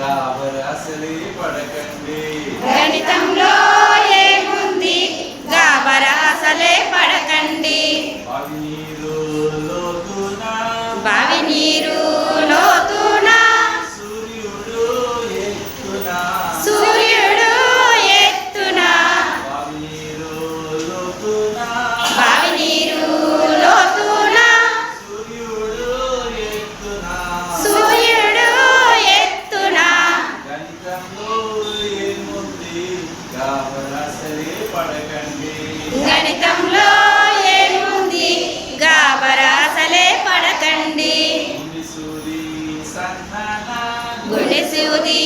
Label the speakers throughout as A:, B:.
A: గాబరాసరి పడకండి.
B: గణితంలో ఏముంది
A: గాబరాసలే పడకండి.
B: బావి నీరు
A: బావి నీరు
B: గాబరాసరి పడకండి.
A: గణితంలో ఏముంది? గాబరాసలే పడకండి.
B: సన్నన
A: గుడిసూది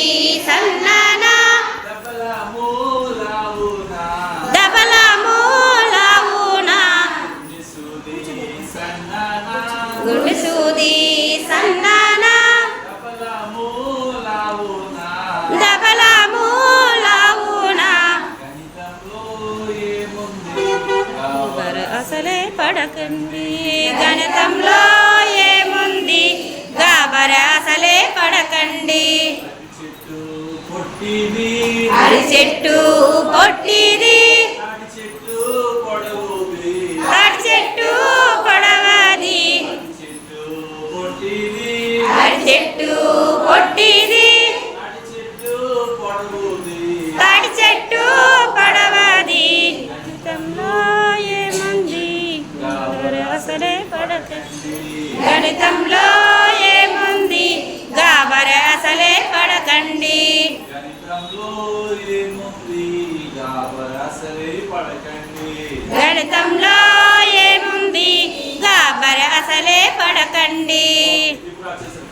A: సన్నాన.
B: దెబ్బల మూలావున
A: దబల మూలవున
B: గుండి సూది సన్నన.
A: గుడిసూది సన్నాన. అసలే పడకండి. గణితంలో ఏముంది? గాబరాసలే పడకండి.
B: చెట్టు పొట్టిది.
A: అరి చెట్టు పొట్టిది. గణితంలో ఏముంది? పడకండి.
B: గణితంలో ఏముంది? గాబరాసరి పడకండి.
A: గణితంలో ఏముంది? గాబరాసలే పడకండి.
B: ఇప్పుడు వచ్చేసి